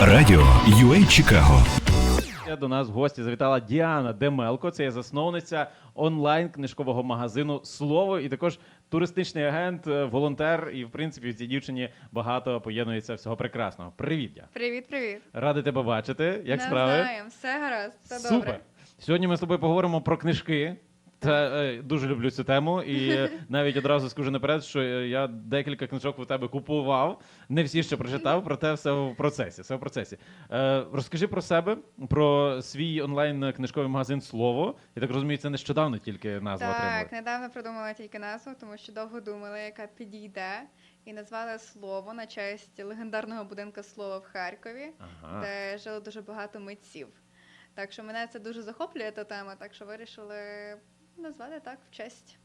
Радіо UA Чикаго. До нас в гості завітала Діана Демелко. Це є засновниця онлайн книжкового магазину Слово і також туристичний агент, е, волонтер. І в принципі в цій дівчині багато поєднується всього прекрасного. Привіт, Дя. Привіт, привіт. Радий тебе бачити. Як Не справи? знаємо, все гаразд, все Супер. добре. Сьогодні ми з тобою поговоримо про книжки. Та е, дуже люблю цю тему, і навіть одразу скажу наперед, що е, я декілька книжок у тебе купував. Не всі ще прочитав, проте все в процесі. Все в процесі. Е, розкажи про себе, про свій онлайн книжковий магазин Слово. Я так розумію, це нещодавно тільки назва Так, отримала. недавно придумала тільки назву, тому що довго думала, яка підійде, і назвала слово на честь легендарного будинку слова в Харкові, Ага. де жило дуже багато митців. Так що мене це дуже захоплює та тема, так що вирішили назвати так в честь.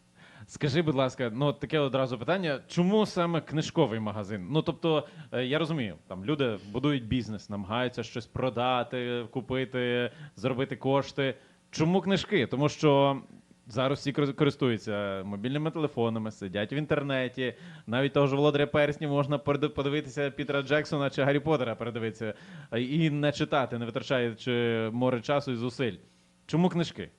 Скажи, будь ласка, ну таке одразу питання: чому саме книжковий магазин? Ну тобто, е, я розумію, там люди будують бізнес, намагаються щось продати, купити, заробити кошти. Чому книжки? Тому що зараз всі користуються мобільними телефонами, сидять в інтернеті. Навіть того ж володаря перснів можна подивитися Пітера Джексона чи Гаррі Поттера передивитися і не читати, не витрачаючи море часу і зусиль. Чому книжки?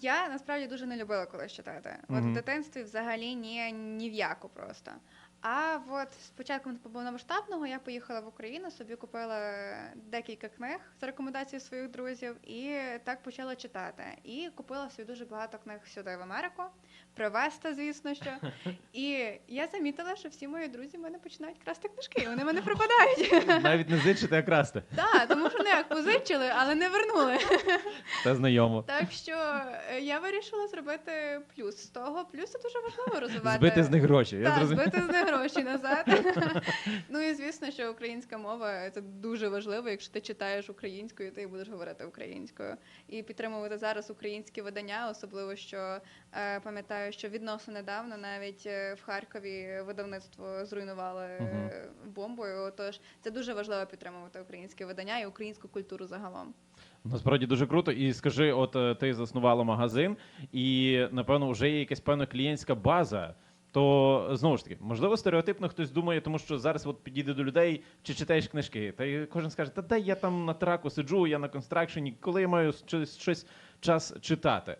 Я насправді дуже не любила колись читати. От в дитинстві взагалі ні, ні в яку просто. А от з початком повномасштабного я поїхала в Україну, собі купила декілька книг за рекомендацією своїх друзів, і так почала читати. І купила собі дуже багато книг сюди в Америку, привезти, звісно що. І я замітила, що всі мої друзі в мене починають красти книжки, вони мене пропадають. Навіть не зичити, а красти. Так, тому що не як позичили, але не вернули. Та знайомо. Так що е, я вирішила зробити плюс з того. Плюс це дуже важливо розвивати. Збити з них гроші. Так, збити з них гроші назад. ну і звісно, що українська мова це дуже важливо. Якщо ти читаєш українською, ти будеш говорити українською. І підтримувати зараз українські видання, особливо що пам'ятаю, що відносно недавно навіть е, в Харкові видавництво зруйнували е, бомбою. Тож це дуже важливо підтримувати українське видання і українську культуру загалом. Насправді дуже круто. І скажи, от е, ти заснувала магазин, і напевно вже є якась певна клієнтська база. То знову ж таки, можливо, стереотипно хтось думає, тому що зараз от підійде до людей, чи читаєш книжки, та й кожен скаже, та дай я там на траку сиджу, я на констракшені, коли я маю щось, щось час читати.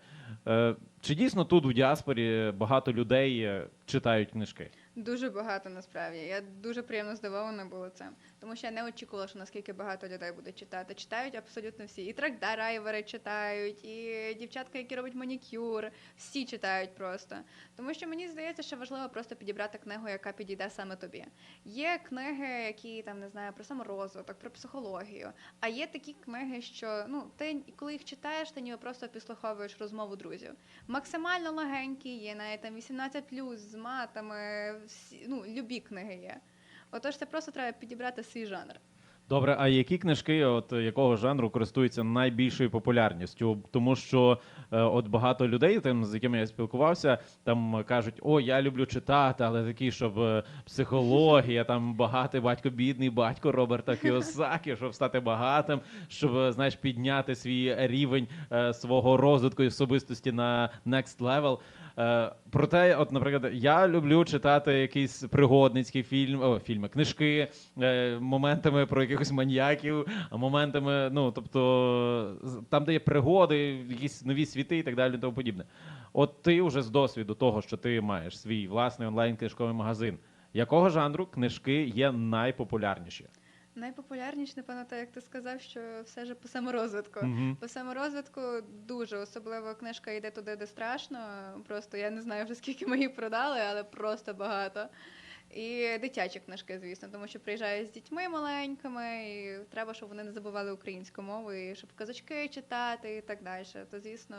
Е, чи дійсно тут у діаспорі багато людей е, читають книжки? Дуже багато насправді. Я дуже приємно здивована була цим, тому що я не очікувала, що наскільки багато людей буде читати. Читають абсолютно всі. І трек-драйвери читають, і дівчатка, які роблять манікюр, всі читають просто. Тому що мені здається, що важливо просто підібрати книгу, яка підійде саме тобі. Є книги, які там не знаю про саморозвиток, про психологію. А є такі книги, що ну ти коли їх читаєш, ти ніби просто підслуховуєш розмову друзів. Максимально легенькі, є навіть там 18+, з матами, всі, ну, любі книги є. Отож, це просто треба підібрати свій жанр. Добре, а які книжки, от якого жанру користуються найбільшою популярністю? Тому що е, от багато людей, там з якими я спілкувався, там кажуть: о, я люблю читати, але такі, щоб е, психологія, там багатий батько, бідний батько Роберта Кіосакі, щоб стати багатим, щоб е, знаєш, підняти свій рівень е, свого розвитку і особистості на next level. Е, проте, от, наприклад, я люблю читати якісь пригодницькі фільм, о, фільми, книжки, е, моментами про якихось маньяків, моментами, ну тобто, там, де є пригоди, якісь нові світи і так далі, і тому подібне. От ти вже з досвіду того, що ти маєш свій власний онлайн книжковий магазин. Якого жанру книжки є найпопулярніші? Найпопулярніше, напевно, те, як ти сказав, що все ж по саморозвитку. Мгм. По саморозвитку дуже особливо книжка йде туди, де страшно. Просто я не знаю вже скільки ми їх продали, але просто багато. І дитячі книжки, звісно, тому що приїжджають з дітьми маленькими, і треба, щоб вони не забували українську мову, і щоб казочки читати і так далі. То, звісно,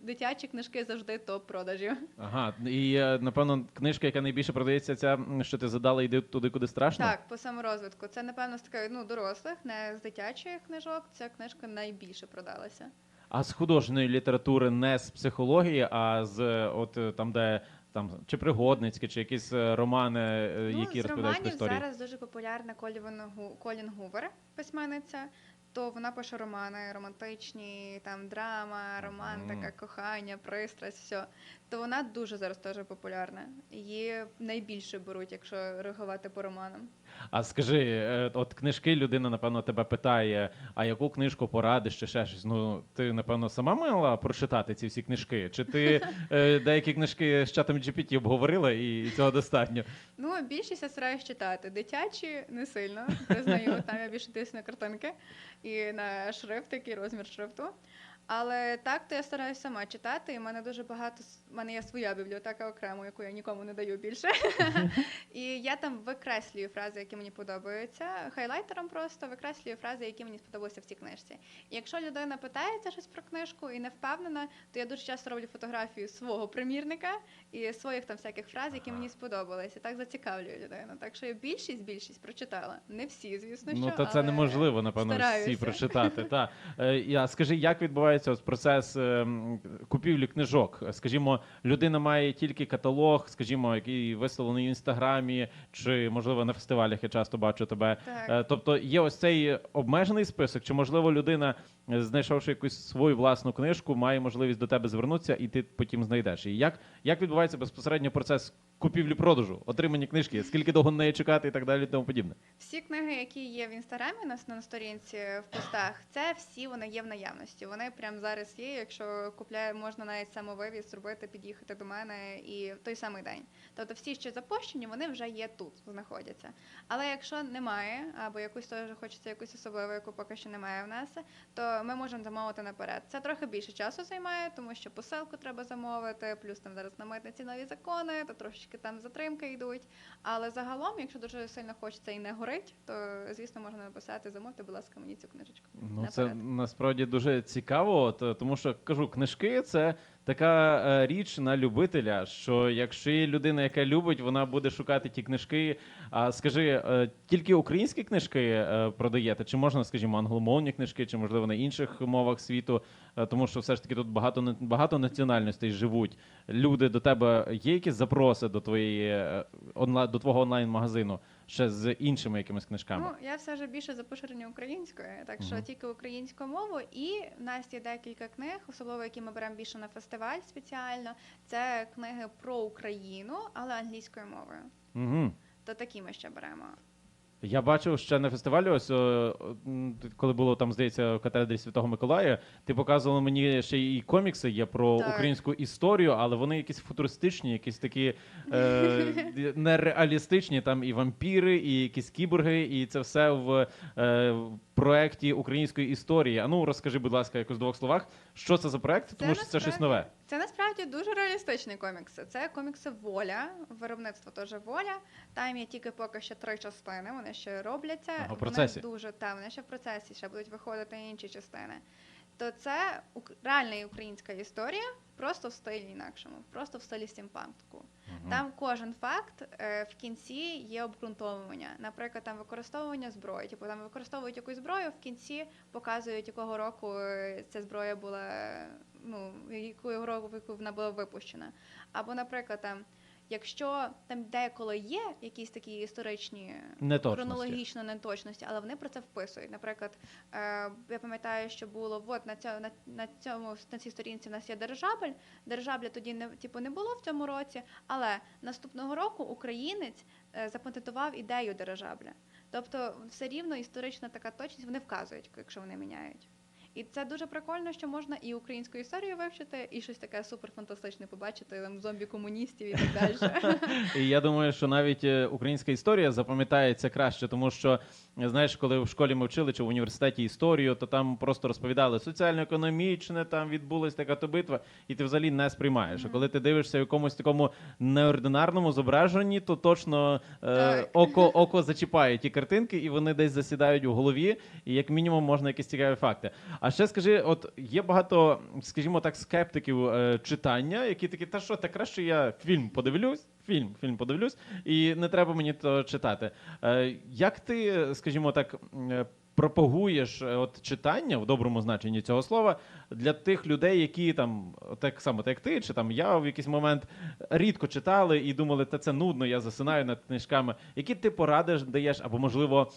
дитячі книжки завжди топ продажів. Ага, і е, напевно, книжка, яка найбільше продається, ця, що ти задала, йди туди, куди страшно. Так, по саморозвитку. Це, напевно, з таких ну, дорослих, не з дитячих книжок. Ця книжка найбільше продалася. А з художньої літератури не з психології, а з е, от е, там, де там чи пригодницькі, чи якісь е, романи, е, Ну, які розповідають про історії. зараз дуже популярна Колін, Гу- Колін Гувер, письменниця. То вона пише романи романтичні, там драма, романтика, кохання, пристрасть, все. То вона дуже зараз теж популярна. Її найбільше беруть, якщо реагувати по романам. А скажи, е, от книжки людина, напевно, тебе питає, а яку книжку порадиш чи ще щось? Ну, ти, напевно, сама мала прочитати ці всі книжки? Чи ти е, деякі книжки з чатом GPT обговорила і цього достатньо? Ну, більшість я стараюсь читати. Дитячі не сильно, признаю, там я більше дивлюсь на картинки і на шрифт, який розмір шрифту. Але так, то я стараюсь сама читати, і в мене дуже багато в мене є своя бібліотека окремо, яку я нікому не даю більше. і я там викреслюю фрази, які мені подобаються. Хайлайтером просто викреслюю фрази, які мені сподобалися в цій книжці. І якщо людина питається щось про книжку і не впевнена, то я дуже часто роблю фотографію свого примірника і своїх там всяких фраз, які мені сподобалися. Так зацікавлюю людину. Так що я більшість більшість прочитала. Не всі, звісно, що Ну, та це неможливо, напевно, всі прочитати. Та. Е, Я скажи, як відбувається ось процес е, купівлі книжок? Скажімо, людина має тільки каталог, скажімо, який виставлений в інстаграмі, чи можливо на фестивалях я часто бачу тебе. Так. Е, Тобто є ось цей обмежений список, чи можливо людина, знайшовши якусь свою власну книжку, має можливість до тебе звернутися, і ти потім знайдеш її. Як, як відбувається безпосередньо процес купівлі-продажу, отримання книжки? Скільки довго неї чекати і так далі, і тому подібне? Всі книги, які є в інстаграмі, нас на сторінці в постах, це всі вони є в наявності. Вони прямо зараз є. Якщо купляє, можна навіть самовивіз зробити, під'їхати до мене і в той самий день. Тобто всі, що запущені, вони вже є тут, знаходяться. Але якщо немає, або якусь теж хочеться якусь особливу, яку поки що немає в нас, то ми можемо замовити наперед. Це трохи більше часу займає, тому що посилку треба замовити, плюс там зараз на митниці нові закони, то трошечки там затримки йдуть. Але загалом, якщо дуже сильно хочеться і не горить, то звісно можна написати, замовте, будь ласка, мені цю книжечку. Ну, це насправді дуже цікаво, тому що кажу, книжки це така е, річ на любителя. Що якщо є людина, яка любить, вона буде шукати ті книжки. А скажи, е, тільки українські книжки е, продаєте? Чи можна, скажімо, англомовні книжки, чи можливо на інших мовах світу? Тому що все ж таки тут багато багато національностей живуть. Люди до тебе є якісь запроси до твоєї до твого онлайн-магазину ще з іншими якимись книжками? Ну, я все ж більше за поширення української, так що Мгм. тільки українську мову. І в нас є декілька книг, особливо які ми беремо більше на фестиваль спеціально. Це книги про Україну, але англійською мовою. Угу. То такі ми ще беремо. Я бачив ще на фестивалі, ось о, коли було там, здається, в катедрі Святого Миколая, ти показувала мені ще і комікси є про Так. українську історію, але вони якісь футуристичні, якісь такі е, нереалістичні. Там і вампіри, і якісь кіборги, і це все в, е, в проєкті української історії. А ну розкажи, будь ласка, якось в двох словах, що це за проєкт, тому що це щось нове. Це насправді дуже реалістичні комікси. Це комікси Воля, виробництво теж воля. Там є тільки поки що три частини. Вони ще робляться. Ага, в Вони дуже та вони ще в процесі, ще будуть виходити інші частини. То це реальна українська історія, просто в стилі інакшому, просто в стилі стімпанку. Там кожен факт е, в кінці є обґрунтовування. Наприклад, там використовування зброї. Типу там використовують якусь зброю, в кінці показують, якого року е, ця зброя була, ну якого року яку вона була випущена. Або, наприклад, там. Якщо там деколи є якісь такі історичні Неточності. хронологічно неточності, але вони про це вписують. Наприклад, е, я пам'ятаю, що було от на цьому на, на цьому на цій сторінці в нас є дирижабль. Дирижабля тоді не типу не було в цьому році, але наступного року українець е, запатентував ідею дирижабля. Тобто, все рівно історична така точність вони вказують, якщо вони міняють. І це дуже прикольно, що можна і українську історію вивчити, і щось таке суперфантастичне побачити там зомбі-комуністів і так далі. І я думаю, що навіть е, українська історія запам'ятається краще, тому що е, знаєш, коли в школі ми вчили чи в університеті історію, то там просто розповідали соціально-економічне, там відбулась така то битва, і ти взагалі не сприймаєш. А коли ти дивишся в якомусь такому неординарному зображенні, то точно е, око, око зачіпає ті картинки, і вони десь засідають у голові, і як мінімум можна якісь цікаві факти. А ще скажи, от є багато, скажімо так, скептиків е, читання, які такі, та що, та краще я фільм подивлюсь, фільм, фільм подивлюсь, і не треба мені то читати. Е, як ти, скажімо так, е, пропагуєш е, от читання в доброму значенні цього слова для тих людей, які там так само, так як ти, чи там я в якийсь момент рідко читали і думали, та це нудно, я засинаю над книжками. Які ти поради даєш, або можливо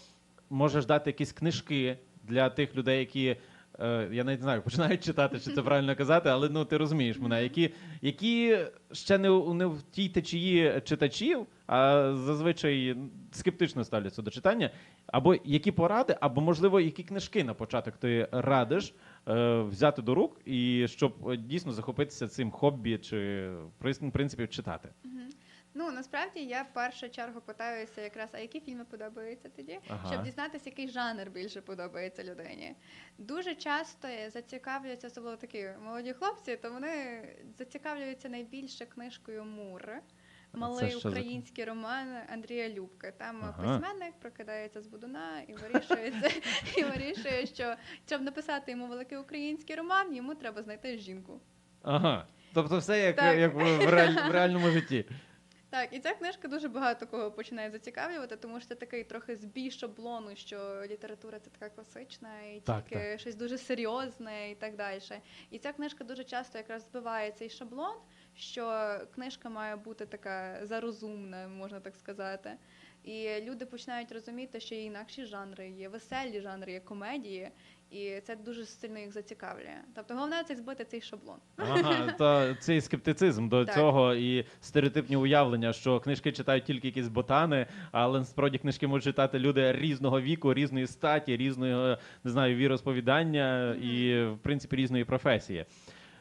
можеш дати якісь книжки для тих людей, які. Е, Я навіть не знаю, починають читати, чи це правильно казати, але ну ти розумієш мене, які, які ще не, у- не в тій течії читачів, а зазвичай скептично ставляться до читання. Або які поради, або можливо, які книжки на початок ти радиш е, взяти до рук, і щоб е, дійсно захопитися цим хобі чи в принципі читати. Ну насправді я в першу чергу питаюся якраз, а які фільми подобаються тоді, Ага. щоб дізнатися, який жанр більше подобається людині. Дуже часто зацікавлюються, особливо такі молоді хлопці, то вони зацікавлюються найбільше книжкою Мур. Малий що за- український роман Андрія Любки. Там Ага. письменник прокидається з будуна і вирішує і вирішує, що щоб написати йому великий український роман, йому треба знайти жінку. Ага. Тобто все як, як в реаль- в реальному житті. Так, і ця книжка дуже багато кого починає зацікавлювати, тому що це такий трохи збій шаблону, що література це така класична, і Так, тільки щось дуже серйозне і так далі. І ця книжка дуже часто якраз збиває цей шаблон, що книжка має бути така зарозумна, можна так сказати. І люди починають розуміти, що є інакші жанри, є веселі жанри, є комедії, і це дуже сильно їх зацікавлює. Тобто головне це збити цей шаблон. Ага, то цей скептицизм до Так. цього і стереотипні уявлення, що книжки читають тільки якісь ботани, але насправді книжки можуть читати люди різного віку, різної статі, різного не знаю, віросповідання і в принципі різної професії.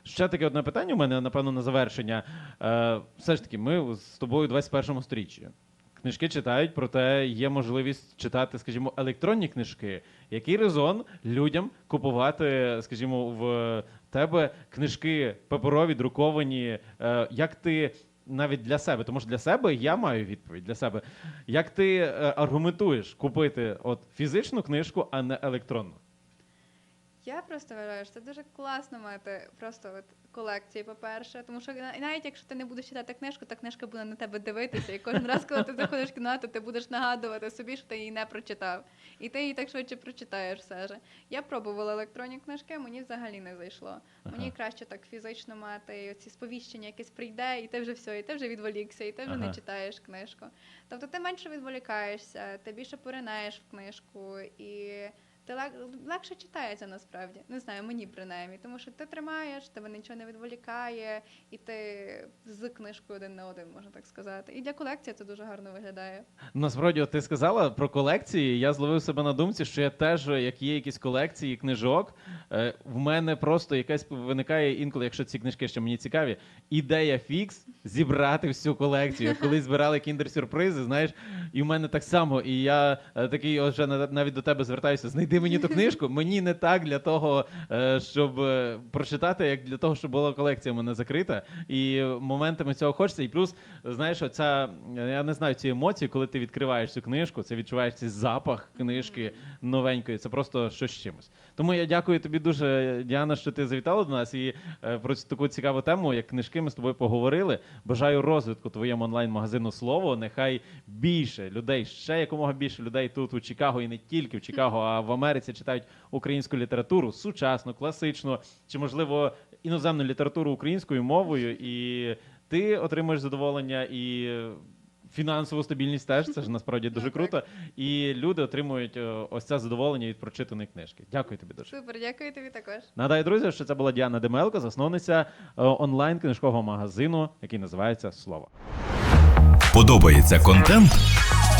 Ще таке одне питання у мене, напевно, на завершення. Е, все ж таки, ми з тобою в 21 сторіччі. Книжки читають, проте є можливість читати, скажімо, електронні книжки. Який резон людям купувати, скажімо, в тебе книжки паперові, друковані? Е, Як ти навіть для себе, тому що для себе я маю відповідь для себе. Як ти е, аргументуєш купити от фізичну книжку, а не електронну? Я просто вважаю, що це дуже класно мати просто от колекції, по-перше, тому що навіть якщо ти не будеш читати книжку, та книжка буде на тебе дивитися, і кожен раз, коли ти заходиш в кімнату, ти будеш нагадувати собі, що ти її не прочитав. І ти її так швидше прочитаєш все ж. Я пробувала електронні книжки, мені взагалі не зайшло. Мені краще так фізично мати, і оці сповіщення якесь прийде, і ти вже все, і ти вже відволікся, і ти вже Ага. не читаєш книжку. Тобто ти менше відволікаєшся, ти більше поринаєш в книжку і. Ти легше читається насправді. Не знаю, мені принаймні, тому що ти тримаєш, тебе нічого не відволікає, і ти з книжкою один на один, можна так сказати. І для колекції це дуже гарно виглядає. Насправді, ти сказала про колекції. Я зловив себе на думці, що я теж, як є якісь колекції книжок, е, в мене просто якась виникає інколи, якщо ці книжки ще мені цікаві, ідея фікс зібрати всю колекцію. Коли збирали кіндер-сюрпризи, знаєш, і в мене так само. І я е, такий вже навіть до тебе звертаюся: знайди мені ту книжку. Мені не так для того, е, щоб е, прочитати, як для того, щоб була колекція мене закрита. І моментами цього хочеться. І плюс, знаєш, оця, я не знаю, ці емоції, коли ти відкриваєш цю книжку, це відчуваєш цей запах книжки новенької. Це просто щось чимось. Тому я дякую тобі дуже, Діана, що ти завітала до нас і е, про цю таку цікаву тему, як книжки, ми з тобою поговорили. Бажаю розвитку твоєму онлайн-магазину слово. Нехай більше людей, ще якомога більше людей тут у Чикаго і не тільки в Чикаго, а в Америці читають українську літературу, сучасну, класичну, чи можливо іноземну літературу українською мовою, і ти отримуєш задоволення і. Фінансову стабільність теж це ж насправді дуже Ну, круто. І люди отримують е, ось це задоволення від прочитаної книжки. Дякую тобі дуже. Супер, дякую тобі також. Нагадаю, друзі, що це була Діана Демелко, засновниця е, онлайн книжкового магазину, який називається Слово. Подобається контент?